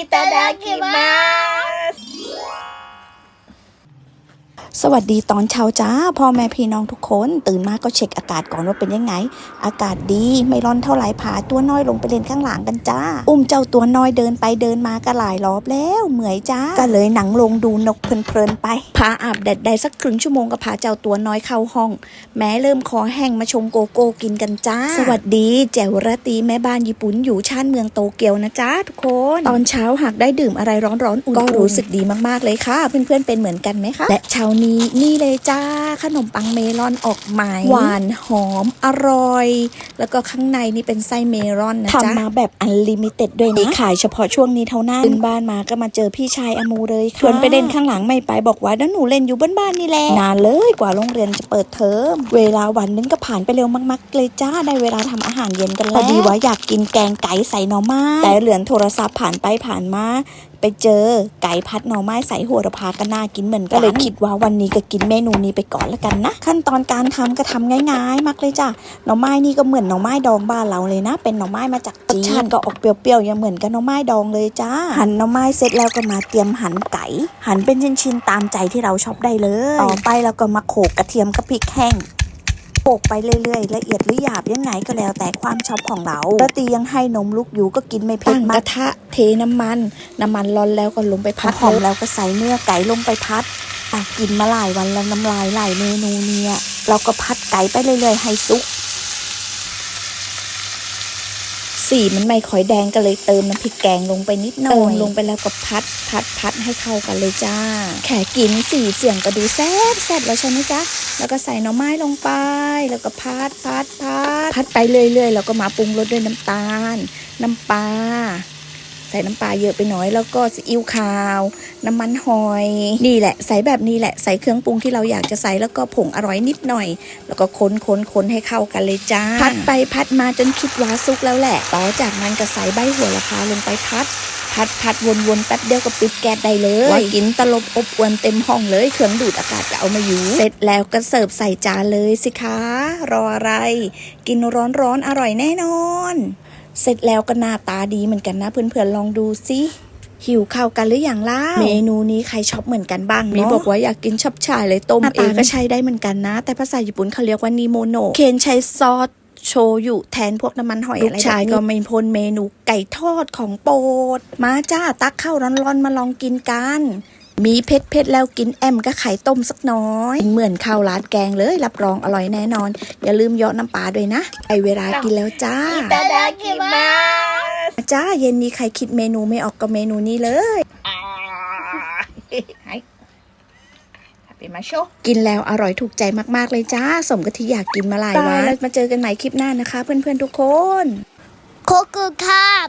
いただきます。 สวัสดีตอนเช้าจ้าพ่อแม่พี่น้องทุกคน ตื่นมาก็เช็คอากาศก่อนว่าเป็นยังไง อากาศดีไม่ร้อนเท่าไหร่พาตัวน้อยลงไปเล่นข้างหลังกันจ้า อุ้มเจ้าตัวน้อยเดินไปเดินมาก็หลายรอบแล้วเหมื่อยจ้า ก็เลยหนังลงดูนกเพลินๆไป พาอาบแดดได้สักครึ่งชั่วโมงก็พาเจ้าตัวน้อยเข้าห้อง แม้เริ่มคอแห้งมาชงโกโก้กินกันจ้า สวัสดีแจวระตีแม่บ้านญี่ปุ่นอยู่ชานเมืองโตเกียวนะจ้าทุกคน ตอนเช้าหากได้ดื่มอะไรร้อนๆอุ่นก็รู้สึกดีมากๆเลยค่ะ เพื่อนๆเป็นเหมือนกันไหมคะและเช้านี้นี่เลยจ้าขนมปังเมลอนออกใหม่หวานหอมอร่อย แล้วก็ข้างในนี่เป็นไส้เมลอนนะจ๊ะทำมาแบบอันลิมิเต็ดด้วยนะขายเฉพาะช่วงนี้เท่านั้นขึ้นบ้านมาก็มาเจอพี่ชายอมูเลยค่ะชวนไปเล่นข้างหลังไม่ไปบอกว่าเดี๋ยวหนูเล่นอยู่บ้านบ้านๆนี่แหละนานเลยกว่าโรงเรียนจะเปิดเทอมเวลาวันนึงก็ผ่านไปเร็วมาก ๆ เลยจ้าได้เวลาทำอาหารเย็นกันแล้วพอดีว่าอยากกินแกงไก่ใส่หน่อไม้แต่เหลือนโทรศัพท์ผ่านไปผ่านมาไปเจอไก่พัดหน่อไม้ใส่โหัวระพาก็น่ากินเหมือนกันก็เลยคิดว่าวันนี้ก็กินเมนูนี้ไปก่อนแล้วกันนะ ขั้นตอนการทำก็ทำง่ายๆ มากเลยจ้ะหน่อไม้นี่ก็เหมือนหน่อไม้ดองบ้านเราเลยนะ เป็นหน่อไม้มาจากจีนรสชาติก็ออกเปรี้ยวๆยังเหมือนกับหน่อไม้ดองเลยจ้าหั่นหน่อไม้เสร็จแล้วก็มาเตรียมหั่นไก่หั่นเป็นชิ้นๆตามใจที่เราชอบได้เลย ต่อไปเราก็มาโขลกกระเทียมกับพริกแห้งโขลกไปเรื่อยๆ ละเอียดหรือหยาบยังไงก็แล้วแต่ความชอบของเราแล้วตียังให้นมลูกอยู่ก็กินไม่เผ็ดมากกระทะเทน้ำมัน น้ำมันร้อนแล้วก็ลงไปพัดหอมแล้วก็ใส่เนื้อไก่ลงไปพัดอะกินมาหลายวันแล้วน้ำลายไหลเมนูเนี่ย เราก็พัดไก่ไปเรื่อยๆให้สุก สีมันไม่ค่อยแดงก็เลยเติมน้ำพริกแกงลงไปนิดหน่อยเติมลงไปแล้วก็พัดพัดพัดให้เข้ากันเลยจ้า แขกกินสีเสียงก็ดูแซ่บแซ่บแล้วใช่ไหมจ๊ะแล้วก็ใส่หน่อไม้ลงไป แล้วก็พัดพัดพัดพัดไปเรื่อยๆแล้วก็มาปรุงรสด้วยน้ำตาล น้ำปลาใส่น้ำปลาเยอะไปหน่อยแล้วก็ซีอิ๊วขาว น้ำมันหอย นี่แหละ ใส่แบบนี้แหละใส่เครื่องปรุงที่เราอยากจะใส่แล้วก็ผงอร่อยนิดหน่อย แล้วก็คนคนคนให้เข้ากันเลยจ้า พัดไปพัดมาจนคิดว่าสุกแล้วแหละ ต่อจากนั้นก็ใส่ใบหัวละพาลงไปพัดพัดพัดวนๆแป๊บเดียวก็ปิดแก๊สได้เลยว่ากินตลบอบอวนเต็มห้องเลย เครื่องดูดอากาศก็เอามาอยู่ เสร็จแล้วก็เสิร์ฟใส่จานเลยสิคะ รออะไร กินร้อนๆอร่อยแน่นอน เสร็จแล้วก็หน้าตาดีเหมือนกันนะเพื่อนๆลองดูสิหิวข้าวกันหรืออยังล่ะ เมนูนี้ใครชอบเหมือนกันบ้างมีบอกว่าอยากกินชับชายเลยต้มเองก็ใช้ได้เหมือนกันนะ แต่ภาษาญี่ปุ่นเขาเรียกว่านิโมโนะเคนใช้ซอสโชยุแทนพวกน้ำมันหอยอะไรลูกชายก็ไม่พ้นเมนูไก่ทอดของโปรด มาจ้าตักข้าวร้อนๆมาลองกินกัน มีเพ็ดเผ็ดแล้วกินแอมก็ไข่ต้มสักน้อยเหมือนข้าวราดแกงเลยรับรองอร่อยแน่นอน อย่าลืมเยาะน้ำปลาด้วยนะไปเวลากินแล้วจ้าตาดากิมาจ้าเย็นนี้ใครคิดเมนูไม่ออกก็เมนูนี้เลยกินแล้วอร่อยถูกใจมากๆเลยจ้า สมกับที่อยากกินมาหลายวันมาเจอกันใหม่คลิปหน้านะคะ เพื่อนๆทุกคนโคกุครับ